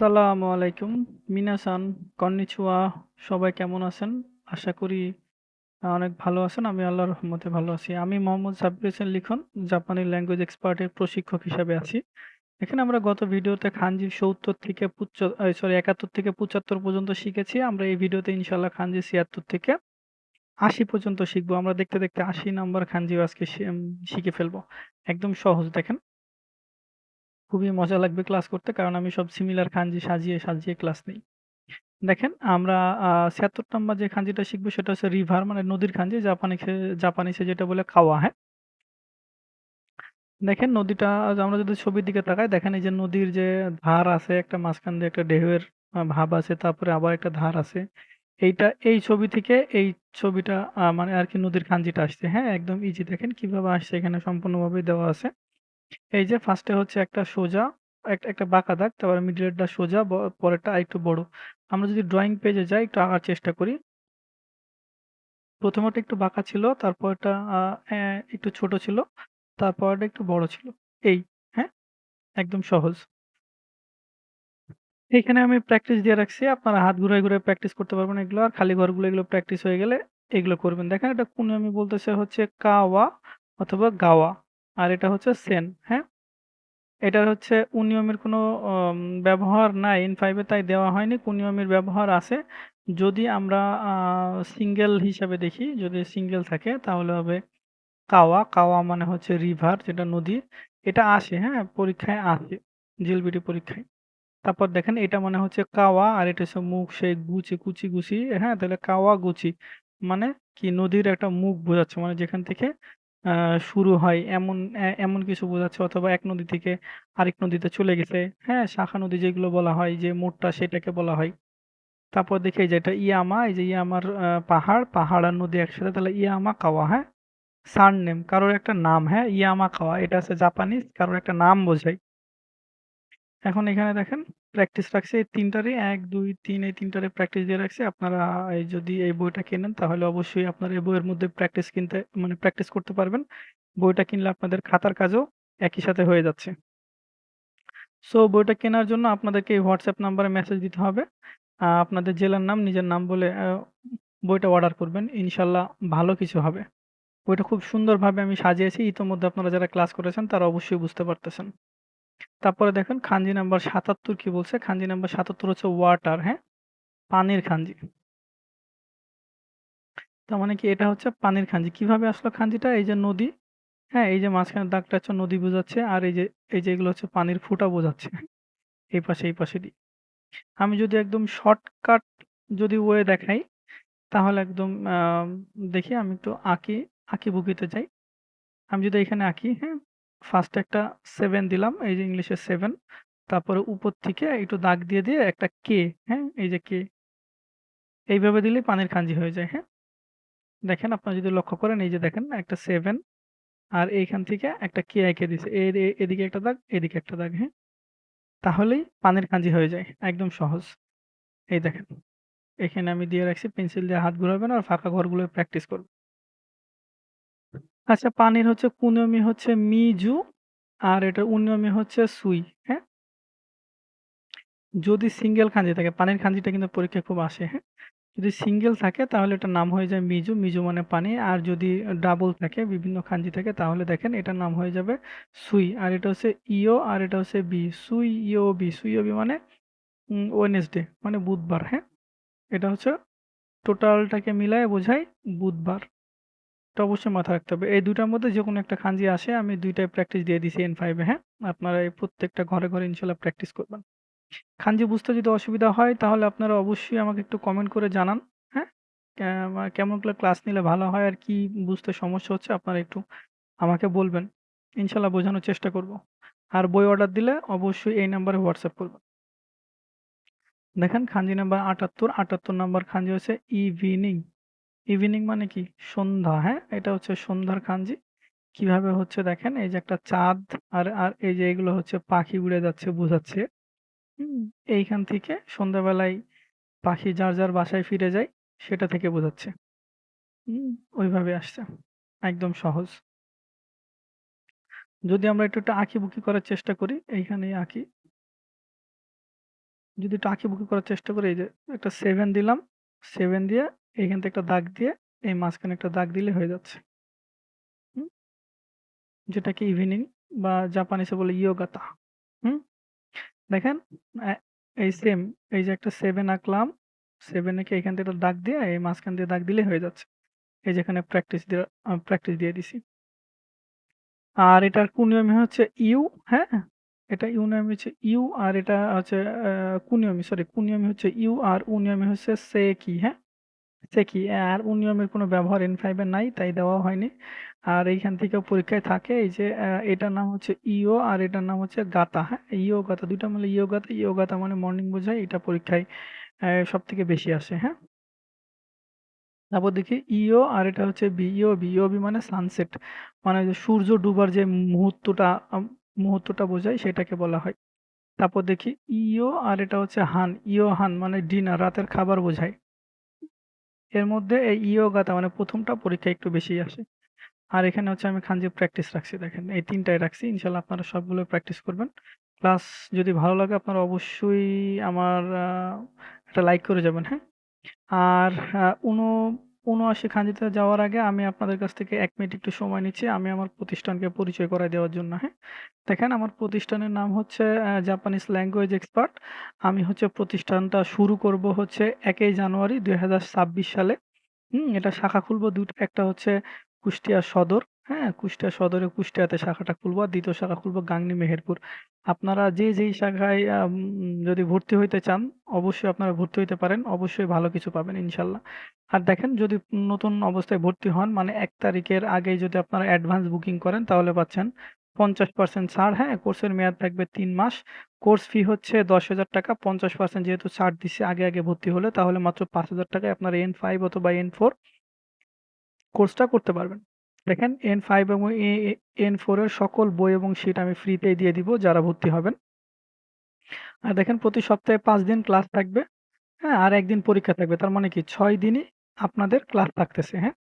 আসসালামু আলাইকুম। মিনাসান, কন্নিচিওয়া। সবাই কেমন আছেন? আশা করি অনেক ভালো আছেন। আমি আল্লাহর রহমতে ভালো আছি। আমি মোহাম্মদ সাব্বির হোসেন লিখন, জাপানি ল্যাঙ্গুয়েজ এক্সপার্টের প্রশিক্ষক হিসাবে আছি। এখানে আমরা গত ভিডিওতে খানজি ৭০ থেকে সরি ৭১ থেকে ৭৫ পর্যন্ত শিখেছি। আমরা এই ভিডিওতে ইনশাল্লাহ খানজি ৭৬ থেকে ৮০ পর্যন্ত শিখব আমরা দেখতে, দেখতে ৮০ নাম্বার খানজিও আজকে শিখে ফেলব একদম সহজ দেখেন। খুবই মজা লাগবে ক্লাস করতে। কারণ আমি সব সিমিলার খানজি সাজিয়ে, সাজিয়ে ক্লাস নেই। দেখেন আমরা ৭৬ নাম্বার যে খানজিটা শিখব সেটা হচ্ছে রিভার মানে নদীর খানজি। জাপানিখে জাপানিসে যেটা বলে খাওয়া হ্যাঁ? দেখেন নদীটা আমরা যদি ছবির দিকে তাকাই দেখেন এই যে নদীর যে ধার আছে একটা মাঝখান দিয়ে একটা ঢেউয়ের ভাব আছে তারপরে আবার একটা ধার আছে। এইটা এই ছবি থেকে এই ছবিটা মানে আরকি নদীর খানজিটা আসছে, হ্যাঁ? একদম ইজি দেখেন কীভাবে আসছে এখানে সম্পূর্ণভাবেই দেওয়া আছে। এই যে ফার্স্টে হচ্ছে একটা সোজা, এক একটা বাঁকা দাগ, তারপরে মিডলেরটা সোজা, পরেরটা আরেকটু বড়। আমরা যদি ড্রয়িং পেজে যাই একটু আঁকার চেষ্টা করি। প্রথমটা একটু বাঁকা ছিল, তারপরেরটা আ অ্যা একটু ছোট ছিল, তারপরেরটা একটু বড় ছিল। এই, হ্যাঁ? একদম সহজ। এইখানে আমি প্র্যাকটিস দিয়ে রাখছি। আপনারা হাত ঘুরায়, ঘুরায় প্র্যাকটিস করতে পারবেন এগুলো। আর খালি ঘরগুলো এগুলো প্র্যাকটিস হয়ে গেলে এগুলো করবেন। দেখেন এটা কুনয়ামি বলতেছে হচ্ছে কাওয়া অথবা গাওয়া। আর এটা হচ্ছে সেন, হ্যাঁ? এটার হচ্ছে উনিয়মের কোনো ব্যবহার নাই N5 ফাইভে তাই দেওয়া হয়নি। কুনিয়মের ব্যবহার আছে। যদি আমরা সিঙ্গেল হিসাবে দেখি, যদি সিঙ্গেল থাকে তাহলে হবে কাওয়া। কাওয়া মানে হচ্ছে রিভার যেটা নদী। এটা আসে, হ্যাঁ? পরীক্ষায় আসে। জিএলবিটি পরীক্ষায়। তারপর দেখেন এটা মানে হচ্ছে কাওয়া আর এটা হচ্ছে মুখ সেই গুচি, কুচি, গুচি, হ্যাঁ? তাহলে কাওয়াগুচি মানে কি নদীর একটা মুখ বোঝাচ্ছে। মানে যেখান থেকে শুরু হয় এমন এমন কিছু বোঝাচ্ছে অথবা এক নদী থেকে আরেক নদীতে চলে গেছে, হ্যাঁ? শাখা নদী যেগুলো বলা হয় যে মোড়টা সেটাকে বলা হয়। তারপর দেখি যে এটা ইয়ামা, এই যে ইয়ামার পাহাড়, পাহাড় আর নদী একসাথে তাহলে ইয়ামা কাওয়া, হ্যাঁ? সারনেম কারোর একটা নাম, হ্যাঁ? ইয়ামা কাওয়া এটা হচ্ছে জাপানিজ কারোর একটা নাম বোঝায়। এখন এখানে দেখেন প্র্যাকটিস রাখছি এই ৩ টারই ১, ২, ৩ এই ৩ টারে প্র্যাকটিস দিয়ে রাখছি। আপনারা এই যদি এই বইটা কেনেন তাহলে অবশ্যই আপনারা এই বইয়ের মধ্যে প্র্যাকটিস কিনতে মানে প্র্যাকটিস করতে পারবেন। বইটা কিনলে আপনাদের খাতার কাজও একই সাথে হয়ে যাচ্ছে। সো বইটা কেনার জন্য আপনাদেরকে এই নাম্বারে মেসেজ দিতে হবে। আপনাদের জেলার নাম, নিজের নাম বলে বইটা অর্ডার করবেন। ইনশাআল্লাহ ভালো কিছু হবে। বইটা খুব সুন্দরভাবে আমি সাজিয়েছি। ইতোমধ্যে আপনারা যারা ক্লাস করেছেন তারা অবশ্যই বুঝতে পারতেছেন। তারপরে দেখেন খানজি নাম্বার ৭৭ কি বলছে? খানজি নাম্বার ৭৭ হচ্ছে ওয়াটার, হ্যাঁ? পানির খানজি। তার মানে কি এটা হচ্ছে পানির খানজি। কীভাবে আসলো খানজিটা? এই যে নদী, হ্যাঁ? এই যে মাঝখানে দাগটা হচ্ছে নদী বোঝাচ্ছে। আর এই যে এই যে এগুলো হচ্ছে পানির ফুঁটা বোঝাচ্ছে। এই পাশে, এই পাশে দিয়ে। আমি যদি একদম শর্টকাট যদি ওয়ে দেখাই তাহলে একদম দেখি আমি একটু আঁকি, আঁকি বুকিতে যাই। আমি যদি এখানে আঁকি, হ্যাঁ? ফার্স্ট একটা সেভেন দিলাম। এই যে ইংলিশে সেভেন তারপরে উপর থেকে একটু দাগ দিয়ে, দিয়ে একটা কে, হ্যাঁ? এই যে কে। এইভাবে দিলেই পানির খানজি হয়ে যায়, হ্যাঁ? দেখেন আপনারা যদি লক্ষ্য করেন এই যে দেখেন একটা সেভেন আর এইখান থেকে একটা কে এঁকে দিছে। এর এদিকে একটা দাগ, এদিকে একটা দাগ, হ্যাঁ? তাহলেই পানির খানজি হয়ে যায়। একদম সহজ। এই দেখেন। এখানে আমি দিয়ে রাখছি পেন্সিল দিয়ে হাত ঘুরাবেন আর ফাঁকা ঘরগুলো প্র্যাকটিস করবেন। আচ্ছা পানির হচ্ছে কুনমি হচ্ছে মিজু আর এটার উনিয়মি হচ্ছে সুই, হ্যাঁ? যদি সিঙ্গেল খানজি থাকে, পানির খানজিটা কিন্তু পরীক্ষায় খুব আসে, হ্যাঁ? যদি সিঙ্গেল থাকে তাহলে এটার নাম হয়ে যায় মিজু, মিজু মানে পানি। আর যদি ডাবল থাকে, বিভিন্ন খানজি থাকে তাহলে দেখেন এটার নাম হয়ে যাবে সুই। আর এটা হচ্ছে ইও আর এটা হচ্ছে বি। সুই ইও বি, মানে উম ওয়েডনেসডে মানে বুধবার, হ্যাঁ? এটা হচ্ছে টোটালটাকে মিলায়ে বোঝায় বুধবার। এটা অবশ্যই মাথায় রাখতে হবে। এই ২ মধ্যে যে কোনো একটা খাঞ্জি আসে আমি ২ টায় প্র্যাকটিস দিয়ে দিছি এন ফাইভে হ্যাঁ? আপনারা এই প্রত্যেকটা ঘরে, ঘরে ইনশাল্লাহ প্র্যাকটিস করবেন। খাঞ্জি বুঝতে যদি অসুবিধা হয় তাহলে আপনারা অবশ্যই আমাকে একটু কমেন্ট করে জানান, হ্যাঁ? কেমন করে ক্লাস নিলে ভালো হয় আর কি বুঝতে সমস্যা হচ্ছে আপনারা একটু আমাকে বলবেন। ইনশাআল্লাহ বোঝানোর চেষ্টা করব। আর বই অর্ডার দিলে অবশ্যই এই নাম্বারে হোয়াটসঅ্যাপ করবেন। দেখেন খাঞ্জি নাম্বার ৭৮, ৭৮ নাম্বার খাঞ্জি হচ্ছে ইভিনিং। ইভিনিং মানে কি? সন্ধ্যা, হ্যাঁ? এটা হচ্ছে সন্ধ্যার কাঞ্জি। কীভাবে হচ্ছে দেখেন এই যে একটা চাঁদ আর আর এই যে এগুলো হচ্ছে পাখি উড়ে যাচ্ছে বোঝাচ্ছে। হুম? এইখান থেকে সন্ধ্যাবেলায় পাখি যার, যার বাসায় ফিরে যায় সেটা থেকে বোঝাচ্ছে। হুম? ওইভাবে আসছে। একদম সহজ। যদি আমরা একটু, একটু আঁকিবুকি করার চেষ্টা করি, এইখানেই আঁকি। যদি একটু আঁকিবুকি করার চেষ্টা করি এই যে একটা 7 দিলাম। 7 দিয়ে এইখান থেকে একটা দাগ দিয়ে এই মাঝখানে একটা দাগ দিলে হয়ে যাচ্ছে। যেটাকে ইভিনিং বা জাপানিজে বলে ইয়োগাতা। হুম? দেখেন এই সেম এই যে একটা সেভেন আঁকলাম। 7 এঁকে এখান থেকে দাগ দিয়ে এই মাঝখান দিয়ে দাগ দিলেই হয়ে যাচ্ছে। এই যেখানে প্র্যাকটিস দিয়ে প্র্যাকটিস দিয়ে দিছি। আর এটার কুনিয়মি হচ্ছে ইউ, হ্যাঁ? এটা ইউনিয়মি হচ্ছে ইউ আর এটা হচ্ছে কুনিয়মি সরি কুনিয়মি হচ্ছে ইউ আর উনিয়মি হচ্ছে সেকি, হ্যাঁ? সেকি আর উনিয়মের কোনো ব্যবহার N5 এ নাই তাই দেওয়া হয়নি। আর এইখান থেকেও পরীক্ষায় থাকে এই যে এটার নাম হচ্ছে ইও আর এটার নাম হচ্ছে গাতা, হ্যাঁ? ইয়োগাতা ২ টা মিলে ইয়োগাতা, ইয়োগাতা মানে মর্নিং বোঝায় এটা পরীক্ষায় সব থেকে বেশি আসে, হ্যাঁ? তারপর দেখি ইও আর এটা হচ্ছে বি, ইওবি, ইওবি মানে সানসেট মানে সূর্য ডুবার যে মুহূর্তটা মুহূর্তটা বোঝায় সেটাকে বলা হয়। তারপর দেখি ইও আর এটা হচ্ছে হান, ইও ইয়োহান মানে ডিনার রাতের খাবার বোঝায়। এর মধ্যে এই ইয়োগাতা মানে প্রথমটা পরীক্ষা একটু বেশি আসে। আর এখানে হচ্ছে আমি খানজি প্র্যাকটিস রাখছি দেখেন। এই তিনটাই রাখছি। ইনশাল্লাহ আপনারা সবগুলো প্র্যাকটিস করবেন। প্লাস যদি ভালো লাগে আপনারা অবশ্যই আমার একটা লাইক করে যাবেন, হ্যাঁ? আর উনো ৭৯ খাঞ্জিতে যাওয়ার আগে আমি আপনাদের কাছ থেকে এক মিনিট একটু সময় নিচ্ছি। আমি আমার প্রতিষ্ঠানকে পরিচয় করায় দেওয়ার জন্য, হ্যাঁ? দেখেন আমার প্রতিষ্ঠানের নাম হচ্ছে জাপানিজ ল্যাঙ্গুয়েজ এক্সপার্ট। আমি হচ্ছে প্রতিষ্ঠানটা শুরু করব হচ্ছে একই জানুয়ারি দুই হাজার ছাব্বিশ সালে। হুম? এটা শাখা খুলব দুটো একটা হচ্ছে কুষ্টিয়া সদর, হ্যাঁ? কুষ্টিয়া সদরে কুষ্টিয়াতে শাখাটা খুলবো আর ২য় শাখা খুলবো গাংনী মেহেরপুর। আপনারা যে যেই শাখায় যদি ভর্তি হইতে চান অবশ্যই আপনারা ভর্তি হইতে পারেন। অবশ্যই ভালো কিছু পাবেন ইনশাআল্লাহ। আর দেখেন যদি নতুন অবস্থায় ভর্তি হন মানে এক তারিখের আগেই যদি আপনারা অ্যাডভান্স বুকিং করেন তাহলে পাচ্ছেন ৫০% ছাড়, হ্যাঁ? কোর্সের মেয়াদ থাকবে তিন মাস। কোর্স ফি হচ্ছে ৳১০,০০০ ৫০% যেহেতু ছাড় দিচ্ছে আগে, আগে ভর্তি হলে তাহলে মাত্র ৳৫,০০০ টাকায় আপনারা N5 অথবা এন ফোর কোর্সটা করতে পারবেন। দেখেন N5 এবং এ এ N4 এর সকল বই এবং শিট আমি ফ্রিতেই দিয়ে দিব যারা ভর্তি হবেন। আর দেখেন প্রতি সপ্তাহে ৫ দিন ক্লাস থাকবে, হ্যাঁ? আর একদিন পরীক্ষা থাকবে। তার মানে কি ৬ দিনই আপনাদের ক্লাস থাকতেছে, হ্যাঁ?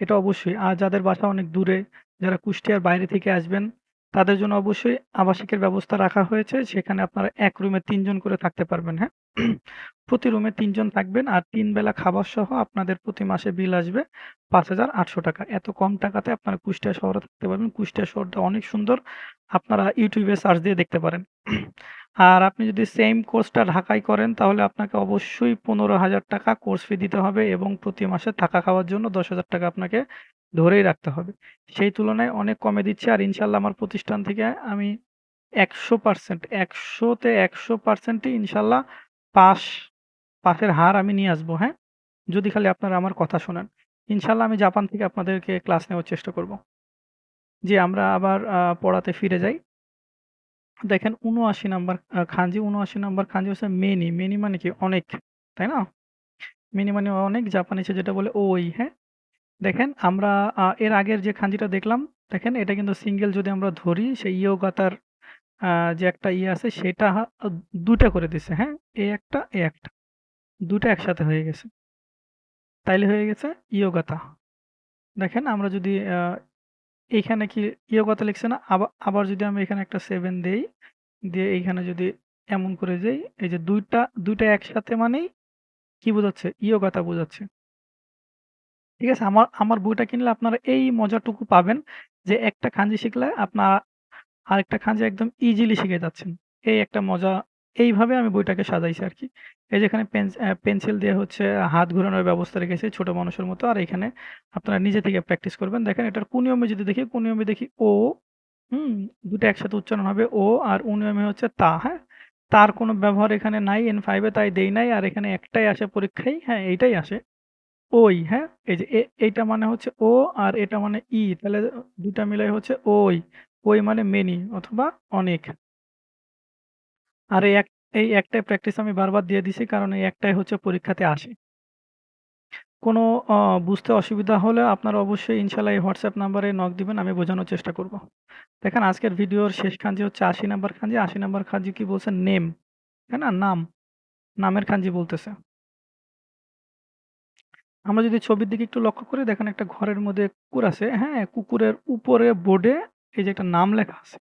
এটা অবশ্যই। আর যাদের বাসা অনেক দূরে, যারা কুষ্টিয়ার বাইরে থেকে আসবেন তাদের জন্য অবশ্যই আবাসিকের ব্যবস্থা রাখা হয়েছে। সেখানে আপনারা এক রুমে ৩ জন করে থাকতে পারবেন, হ্যাঁ? প্রতি রুমে তিনজন থাকবেন আর ৩ বেলা খাবার সহ আপনাদের প্রতি মাসে বিল আসবে ৳৫,৮০০ এত কম টাকাতে আপনারা কুষ্টিয়া শহরে থাকতে পারবেন। কুষ্টিয়া শহরটা অনেক সুন্দর। আপনারা ইউটিউবে সার্চ দিয়ে দেখতে পারেন। আর আপনি যদি সেম কোর্সটা ঢাকায় করেন তাহলে আপনাকে অবশ্যই ৳১৫,০০০ কোর্স ফি দিতে হবে এবং প্রতি মাসে থাকা খাওয়ার জন্য ৳১০,০০০ আপনাকে ধরেই রাখতে হবে। সেই তুলনায় অনেক কমে দিচ্ছে আর ইনশাল্লাহ আমার প্রতিষ্ঠান থেকে আমি ১০০% ১০০ তে ১০০% ই ইনশাআল্লাহ পাস পাসের হার আমি নিয়ে আসব, হ্যাঁ? যদি খালি আপনারা আমার কথা শোনেন। ইনশাল্লাহ আমি জাপান থেকে আপনাদেরকে ক্লাস নেওয়ার চেষ্টা করব। যে আমরা আবার পড়াতে ফিরে যাই। দেখেন ৭৯ নাম্বার খাঞ্জি ৭৯ নাম্বার খানজি হচ্ছে মেনি, মেনি মানে কি অনেক, তাই না? মেনি মানে অনেক জাপানিজে যেটা বলে ওই, হ্যাঁ? দেখেন আমরা এর আগের যে খাঞ্জিটা দেখলাম, দেখেন এটা কিন্তু সিঙ্গেল যদি আমরা ধরি সেই ইয়োগাতার যে একটা ইয়ে আছে সেটা হা ২ টা করে দিছে, হ্যাঁ? এ একটা, এ একটা। ২ টা একসাথে হয়ে গেছে। তাইলে হয়ে গেছে ইয়োগাতা। দেখেন আমরা যদি এইখানে কি ইয়োগাতা লিখছে না? আবা আবার যদি আমি এখানে একটা 7 দেই, দিয়ে এইখানে যদি এমন করে যাই, এই যে ২ টা ২ টা একসাথে মানেই কি বোঝাচ্ছে? ইয়োগাতা বোঝাচ্ছে। ঠিক আছে? আমার আমার বইটা কিনলে আপনারা এই মজাটুকু পাবেন যে একটা কাঞ্জি শিখলে আপনার আরেকটা খানজি একদম ইজিলি শিখে যাচ্ছেন। এই একটা মজা এইভাবে আমি বইটাকে সাজাইছি আর কি এই যে এখানে পেন্স অ্যা পেন্সিল দিয়ে হচ্ছে হাত ঘোরানোর ব্যবস্থা রেখেছি ছোট মানুষের মতো। আর এখানে আপনারা নিজে থেকে প্র্যাকটিস করবেন। দেখেন এটার কুনিয়মে যদি দেখি, কুনিয়মে দেখি ও, হুম? দুটো একসাথে উচ্চারণ হবে ও আর উনিয়মে হচ্ছে তা, হ্যাঁ? তার কোনো ব্যবহার এখানে নাই এন ফাইভে তাই দেই নাই। আর এখানে একটাই আসে পরীক্ষায়, হ্যাঁ? এইটাই আসে। ওই, হ্যাঁ? এই যে এইটা মানে হচ্ছে ও আর এটা মানে ই তাহলে ২ টা মিলাই হচ্ছে ওই। ওই মানে মেনি অথবা অনেক। আর এই এক এই একটাই প্র্যাকটিস আমি বারবার দিয়ে দিছি কারণ এই একটাই হচ্ছে পরীক্ষাতে আসে। কোনো বুঝতে অসুবিধা হলে আপনারা অবশ্যই ইনশাল্লাহ এই WhatsApp নাম্বারে নক দিবেন আমি বোঝানোর চেষ্টা করব। দেখেন আজকের ভিডিওর শেষ খানজি হচ্ছে ৮০ নাম্বার খানজি। ৮০ নাম্বার খানজি কি বলছে? নেম, তাই না? নাম। নামের খানজি বলতেছে। আমরা যদি ছবির দিকে একটু লক্ষ্য করি দেখেন একটা ঘরের মধ্যে কুকুর আছে, হ্যাঁ? কুকুরের উপরে বোর্ডে এই যে একটা নাম লেখা আছে।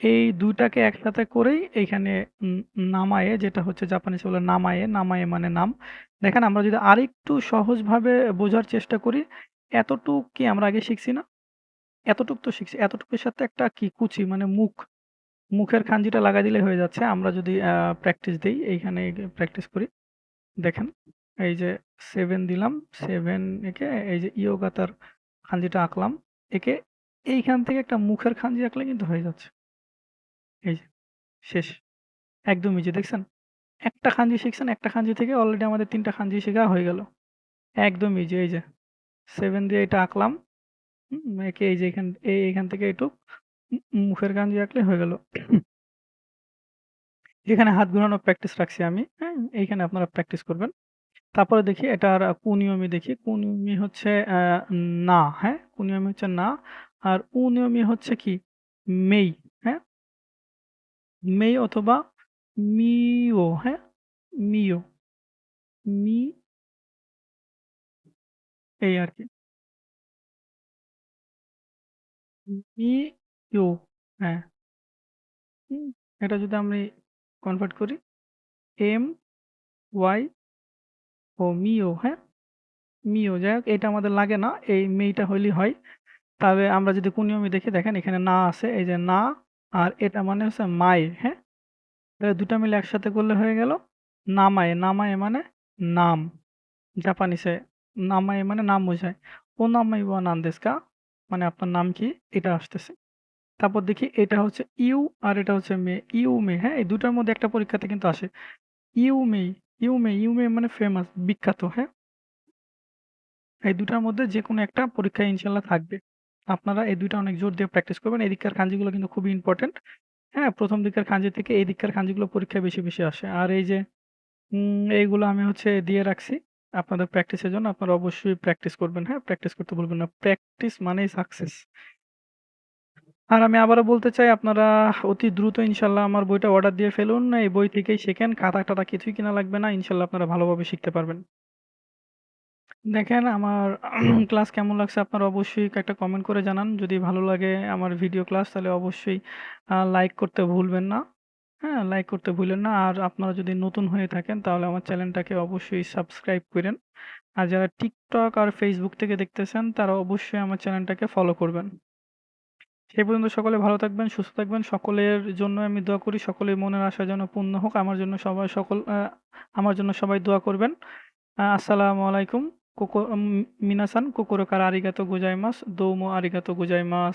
এই দুইটাকে একসাথে করেই এইখানে নামায়ে যেটা হচ্ছে জাপানিজে বলে নামায়ে, নামায়ে মানে নাম। দেখেন আমরা যদি আরেকটু সহজভাবে বোঝার চেষ্টা করি, এতটুক কি আমরা আগে শিখছি না? এতটুক তো শিখছি। এতটুকুর সাথে একটা কি কুচি মানে মুখ, মুখের খাঞ্জিটা লাগাই দিলে হয়ে যাচ্ছে। আমরা যদি প্র্যাকটিস দিই এইখানে প্র্যাকটিস করি। দেখেন, এই যে সেভেন দিলাম, সেভেন একে এই যে ইয়োগাতার খাঞ্জিটা আঁকলাম। এঁকে এইখান থেকে একটা মুখের খাঞ্জি আঁকলে কিন্তু হয়ে যাচ্ছে। এই যে, শেষ। একদম ইজি দেখছেন? একটা খাঞ্জি শিখছেন, একটা খাঞ্জি থেকে অলরেডি আমাদের ৩ টা খাঞ্জি শেখা হয়ে গেল। একদম ইজি এই যে 7 দিয়ে এটা আঁকলাম। এঁকে এই যে এখান এই এখান থেকে উম মুখের খাঞ্জি আঁকলে হয়ে গেল। এখানে হাত ঘোরানোর প্র্যাকটিস রাখছি আমি। হ্যাঁ? এইখানে আপনারা প্র্যাকটিস করবেন। তারপরে দেখি এটার কুনিয়মি দেখি। কুনিয়মি হচ্ছে না, হ্যাঁ? কুনিয়মি হচ্ছে না। আর উনিয়মি হচ্ছে কি? মেই, হ্যাঁ? মেই অথবা মিও, হ্যাঁ? মিও। মি এই আরকি। মিও, হ্যাঁ। এটা যদি আমি কনভার্ট করি এম, ওয়াই ও মিও, হ্যাঁ? মিও যাই হোক এটা আমাদের লাগে না। এই মেইটা হইলেই হয়। তাহলে আমরা যদি কুনিয়মি দেখি দেখেন এখানে না আছে। এই যে না আর এটা মানে হচ্ছে মাই, হ্যাঁ? তাহলে ২ টা মিলে একসাথে করলে হয়ে গেল নামায়ে। নামায়ে মানে নাম। জাপানিসে নামায়ে মানে নাম বোঝায়। ও নামাই ওয়া নান দেsu মানে আপনার নাম কি? এটা আসতেছে। তারপর দেখি এটা হচ্ছে ইউ আর এটা হচ্ছে মে। ইউ মে হ্যাঁ? এই ২ টার মধ্যে একটা পরীক্ষাতে কিন্তু আসে। You may you may you may মানে ফেমাস, বিখ্যাত, হ্যাঁ? এই ২ মধ্যে যে কোনো একটা পরীক্ষায় ইনশাল্লাহ থাকবে। আপনারা এই ২ টা অনেক জোর দিয়ে প্র্যাকটিস করবেন। এদিককার খাঞ্জিগুলো কিন্তু খুবই ইম্পর্টেন্ট হ্যাঁ? প্রথম দিকের খাঞ্জি থেকে এই দিককার খাঞ্জিগুলো পরীক্ষায় বেশি, বেশি আসে। আর এই যে এইগুলো আমি হচ্ছে দিয়ে রাখছি আপনাদের প্র্যাকটিসের জন্য। আপনারা অবশ্যই প্র্যাকটিস করবেন, হ্যাঁ? প্র্যাকটিস করতে ভুলবেন না। প্র্যাকটিস মানেই সাকসেস। আর আমি আবারও বলতে চাই আপনারা অতি দ্রুত ইনশাল্লাহ আমার বইটা অর্ডার দিয়ে ফেলুন। এই বই থেকেই শেখেন। খাতা-টাতা কিছুই কিনা লাগবে না। ইনশাল্লাহ আপনারা ভালোভাবে শিখতে পারবেন। দেখেন আমার ক্লাস কেমন লাগছে আপনারা অবশ্যই একটা কমেন্ট করে জানান। যদি ভালো লাগে আমার ভিডিও ক্লাস তাহলে অবশ্যই লাইক করতে ভুলবেন না। হ্যাঁ? লাইক করতে ভুলেন না। আর আপনারা যদি নতুন হয়ে থাকেন তাহলে আমার চ্যানেলটাকে অবশ্যই সাবস্ক্রাইব করেন আর যারা টিকটক আর ফেসবুক থেকে দেখতেছেন তারা অবশ্যই আমার চ্যানেলটাকে ফলো করবেন। সেই পর্যন্ত সকলে ভালো থাকবেন, সুস্থ থাকবেন। সকলের জন্য আমি দোয়া করি সকলের মনের আশা যেন পূর্ণ হোক। আমার জন্য সবাই সকল আমার জন্য সবাই দোয়া করবেন। আসসালামু আলাইকুম। ここ皆さん、心からありがとうございます。どうもありがとうございます。